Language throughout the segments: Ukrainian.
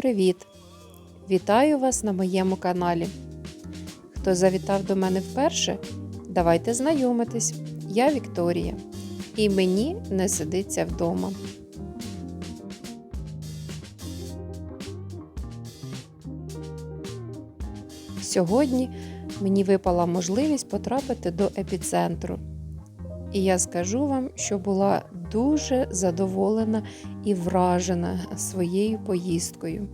Привіт! Вітаю вас на моєму каналі. Хто завітав до мене вперше, давайте знайомитись. Я Вікторія, і мені не сидиться вдома. Сьогодні мені випала можливість потрапити до епіцентру. І я скажу вам, що була дуже задоволена і вражена своєю поїздкою.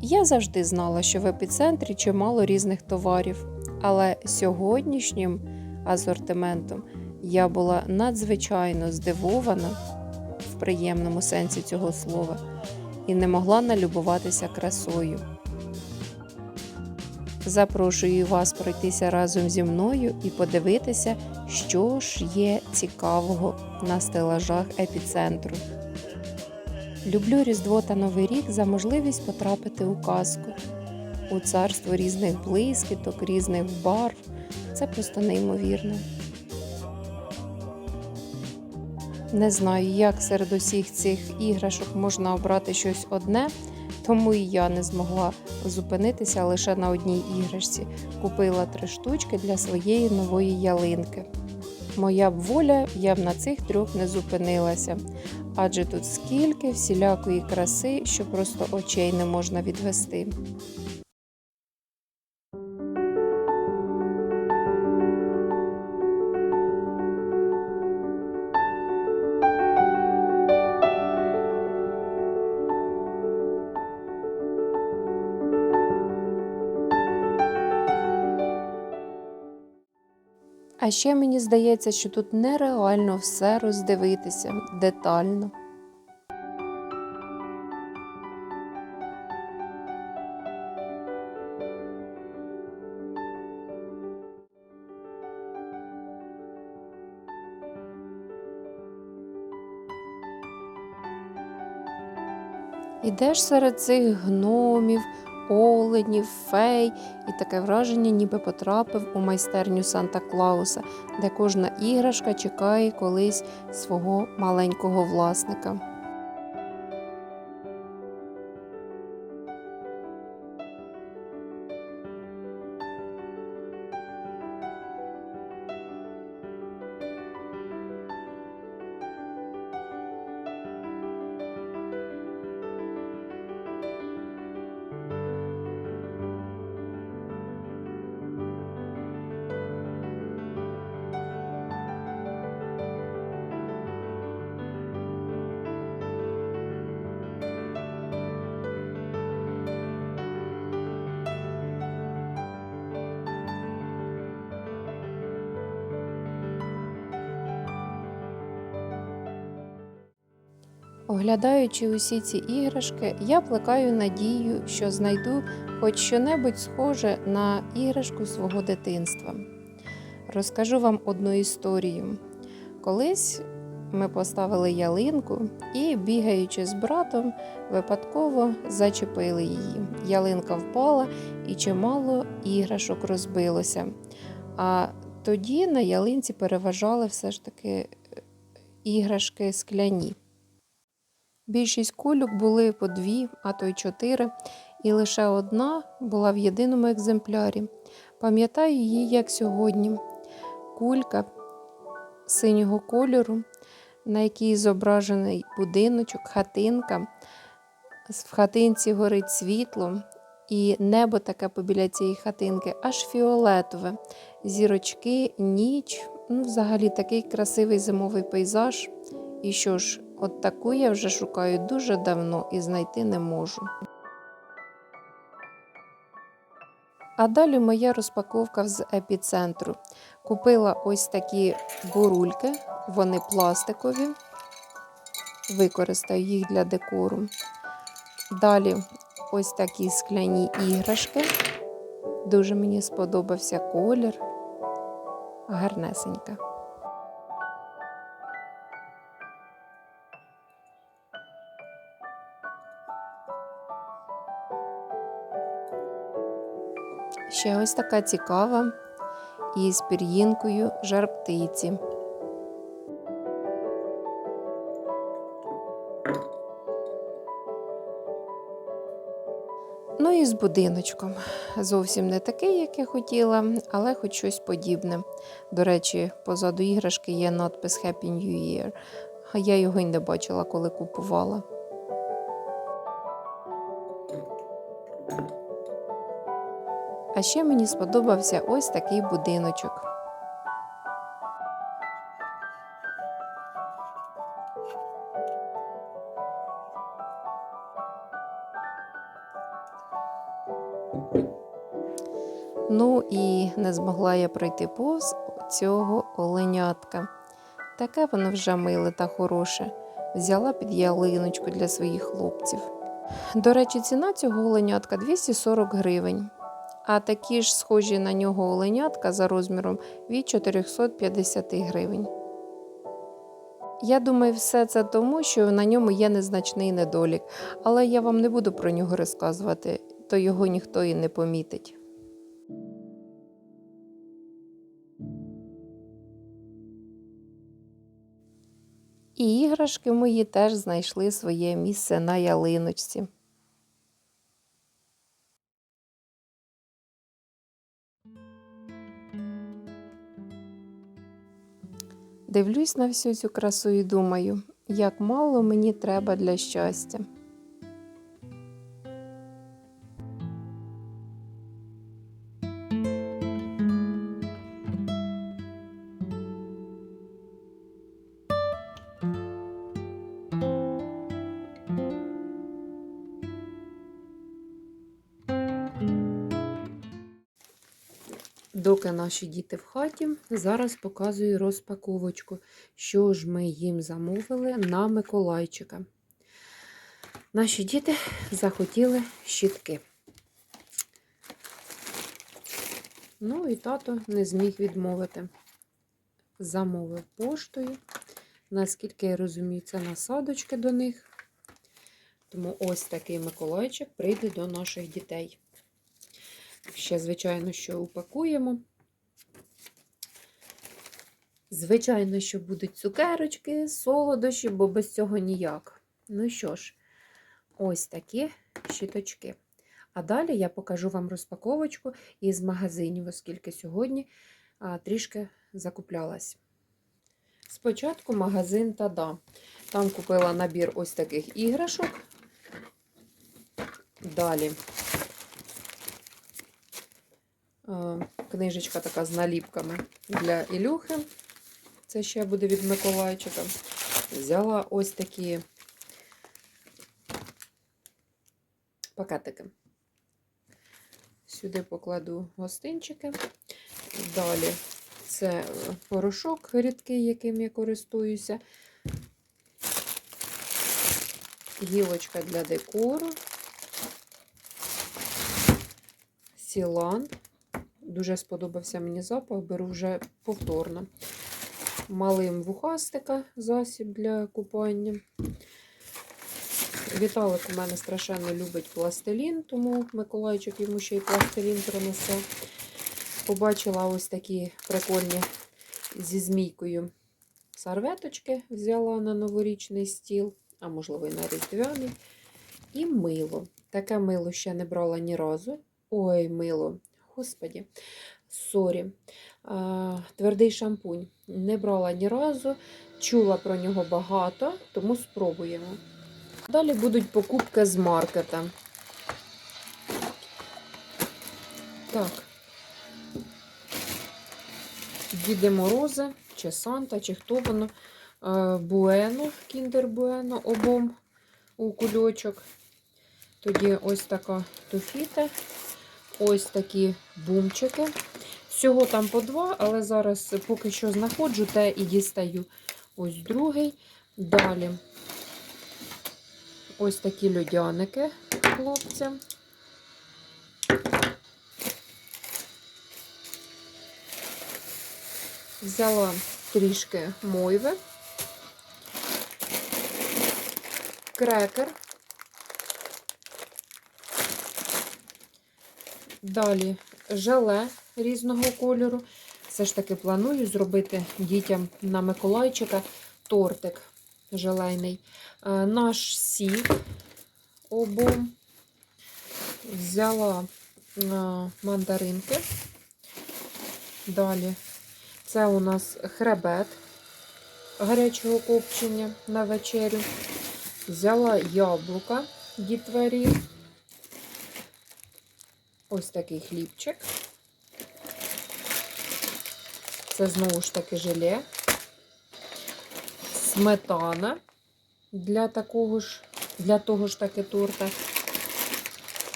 Я завжди знала, що в епіцентрі чимало різних товарів, але сьогоднішнім асортиментом я була надзвичайно здивована в приємному сенсі цього слова і не могла налюбуватися красою. Запрошую вас пройтися разом зі мною і подивитися, що ж є цікавого на стелажах епіцентру. Люблю Різдво та Новий рік за можливість потрапити у казку, у царство різних блискіток, різних барв. Це просто неймовірно. Не знаю, як серед усіх цих іграшок можна обрати щось одне, тому і я не змогла зупинитися лише на одній іграшці. Купила три штучки для своєї нової ялинки. Моя б воля, я б на цих трьох не зупинилася, адже тут скільки всілякої краси, що просто очей не можна відвести. А ще мені здається, що тут нереально все роздивитися детально. Ідеш серед цих гномів, оленів, фей, і таке враження, ніби потрапив у майстерню Санта Клауса, де кожна іграшка чекає колись свого маленького власника. Оглядаючи усі ці іграшки, я плекаю надію, що знайду хоч щонебудь схоже на іграшку свого дитинства. Розкажу вам одну історію. Колись ми поставили ялинку і, бігаючи з братом, випадково зачепили її. Ялинка впала і чимало іграшок розбилося. А тоді на ялинці переважали все ж таки іграшки скляні. Більшість кульок були по дві, а то й чотири, і лише одна була в єдиному екземплярі. Пам'ятаю її, як сьогодні. Кулька синього кольору, на якій зображений будиночок, хатинка. В хатинці горить світло, і небо таке побіля цієї хатинки, аж фіолетове, зірочки, ніч. Ну, Взагалі такий красивий зимовий пейзаж. І що ж, От таку я вже шукаю дуже давно і знайти не можу. А далі моя розпаковка з епіцентру. Купила ось такі бурульки, вони пластикові, використаю їх для декору. Далі ось такі скляні іграшки. Дуже мені сподобався колір, гарнесенька. Ще ось така цікава із пір'їнкою жар птиці. Ну і з будиночком. Зовсім не такий, як я хотіла, але хоч щось подібне. До речі, позаду іграшки є надпис Happy New Year, а я його й не бачила, коли купувала. А ще мені сподобався ось такий будиночок. Ну і не змогла я пройти повз цього оленятка. Таке воно вже миле та хороше. Взяла під ялиночку для своїх хлопців. До речі, ціна цього оленятка 240 гривень. А такі ж схожі на нього оленятка за розміром від 450 гривень. Я думаю, все це тому, що на ньому є незначний недолік, але я вам не буду про нього розказувати, то його ніхто і не помітить. І іграшки мої теж знайшли своє місце на ялиночці. Дивлюсь на всю цю красу і думаю, як мало мені треба для щастя. Доки наші діти в хаті, зараз показую розпаковочку, що ж ми їм замовили на Миколайчика. Наші діти захотіли щітки. Ну і тато не зміг відмовити. Замовив поштою. Наскільки я розумію, це насадочки до них. Тому ось такий Миколайчик прийде до наших дітей. Ще, звичайно, що упакуємо. Звичайно, що будуть цукерочки, солодощі, бо без цього ніяк. Ну що ж, ось такі щіточки. А далі я покажу вам розпаковочку із магазинів, оскільки сьогодні а, трішки закуплялась. Спочатку магазин Тада. Там купила набір ось таких іграшок. Далі Книжечка така з наліпками для Ілюхи. Це ще буде від Миколайчика. Взяла ось такі пакетики. Сюди покладу гостинчики. Далі це порошок рідкий, яким я користуюся. Гілочка для декору. Сілан. Дуже сподобався мені запах, беру вже повторно. Малим вухастика, засіб для купання. Віталик у мене страшенно любить пластилін, тому Миколайчик йому ще й пластилін принесе. Побачила ось такі прикольні зі змійкою сарветочки, взяла на новорічний стіл, а можливо, і на різдвяний. І мило. Таке мило ще не брала ні разу. Ой, мило. Господі, сорі. Твердий шампунь. Не брала ні разу, чула про нього багато, тому спробуємо. Далі будуть покупки з маркета. Так, Діди Морози, чи Санта, чи хто воно. Буено, Кіндер Буено, обом у кульочок. Тоді ось така туфіта ось такі бумчики. Всього там по два, але зараз поки що знаходжу те і дістаю ось другий. Далі ось такі льодяники хлопцям. Взяла трішки мойви, крекер Далі желе різного кольору. Все ж таки планую зробити дітям на Миколайчика тортик желейний. Е, наш сік обом. взяла е, мандаринки. Далі це у нас хребет гарячого копчення на вечерю. Взяла яблука дітварі. Ось такий хлібчик. Це знову ж таки желе. Сметана для такого ж, для того ж таки торта.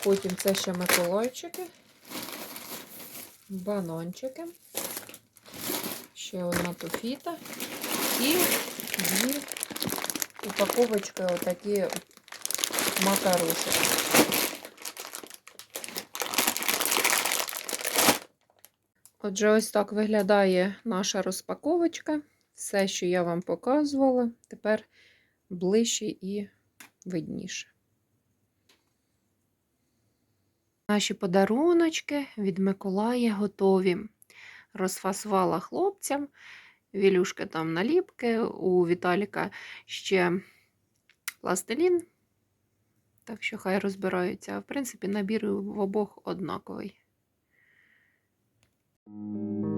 Потім це ще миколайчики, бананчики, ще одна туфіта і дві упаковочки отакі макарошки. Отже, ось так виглядає наша розпаковочка. Все, що я вам показувала, тепер ближче і видніше. Наші подаруночки від Миколая готові. Розфасувала хлопцям. Вілюшка там наліпки, у Віталіка ще пластилін. Так що хай розбираються. В принципі, набір в обох однаковий. Thank you.